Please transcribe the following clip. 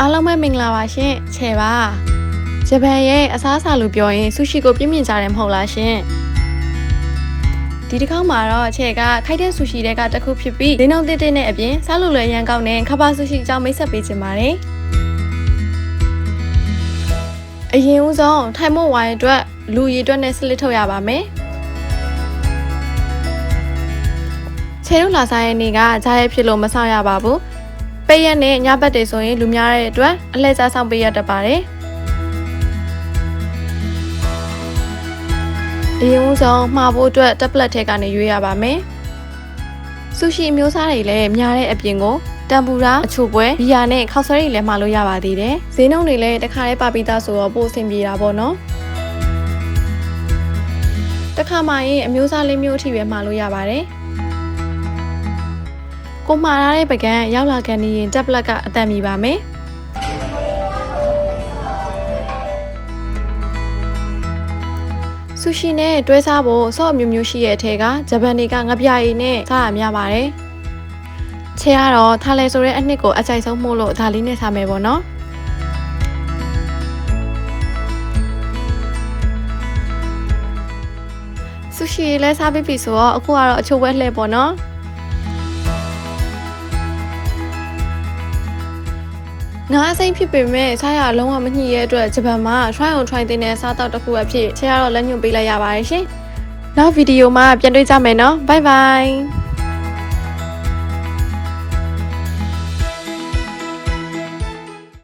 အားလုံးပဲမင်္ဂလာပါရှင်ချေပါဂျပန်ရဲ့အစားအစာလို့ပြောရင်ဆူရှီကိုပြင်းပြင်းကြတယ်မဟုတ်လားရှင်ဒီတစ်ခေါက်မှာတော့ချေကခိုက်တဲ့ဆူရှီတွေကတစ်ခုဖြစ်ပြီးဒင်းအောင်တစ်တစ်နဲ့အပြင်စားလို့လည်းရန်ကောင်းတဲ့ခပါဆူရှီအကြောင်းမိတ်ဆက်ပေးချင်ပါတယ်အရင်ဦးဆုံးထိုင်မို့ဝိုင်းအတွက်လူရည်အတွက်နဲ့စလစ်ထုတ်ရပါမယ်ချေတို့လာစားရဲ့နေ့ကဂျားရဲ့ဖြစ်လို့မဆောင်ရပါဘူး ပေးရက်နဲ့ညဘက်တွေဆိုရင်လူများတဲ့အတွက်အလှည့်စားဆောင်ပေးရတတ်ပါတယ်အရင်ဦးဆုံးမှာဖို့အတွက်တက်ပလက်ထဲကနေရွေးရပါမယ်ဆူရှီအမျိုးစားတွေလည်းများတဲ့အပြင်ကိုတမ်ပူရာအချိုပွဲဘီယာနဲ့ခောက်ဆွဲတွေလည်းမှာလို့ရပါသေးတယ်ဈေးနှုန်းတွေလည်းတစ်ခါတည်းပါပြီးသားဆိုတော့ပိုအဆင်ပြေတာပေါ့နော်တစ်ခါမှရင်အမျိုးစားလေးမျိုးအထိပဲမှာလို့ရပါတယ် ကိုမှာထားတဲ့ပကံရောက်လာကန်နေရင်တက်ပလက်ကအတန်မီပါမယ်ဆူရှီနဲ့တွဲစားဖို့ဆော့အမျိုးမျိုးရှိရဲ့အထက်ကဂျပန်တွေကငပြာရည်နဲ့စားရများပါတယ်ချဲကတော့ထားလဲဆိုတဲ့အနှစ်ကိုအကြိုက်ဆုံးမို့လို့ဒါလေးနဲ့စားမယ်ပေါ့နော်ဆူရှီလည်းစားပြီးပြီဆိုတော့အခုကတော့အချို့ဝဲလှည့်ပေါ့နော် ငါအစိမ့်ဖြစ်ပေမဲ့စားရလုံးဝမညှိရဲ့အတွက်ဂျပန်မှာ try on try တင်တဲ့စားတောက်တစ်ခုအဖြစ်ချဲကတော့လက်ညှိုးပေးလိုက်ရပါတယ်ရှင်နောက်ဗီဒီယိုမှာပြန်တွေ့ကြမယ်နော် bye bye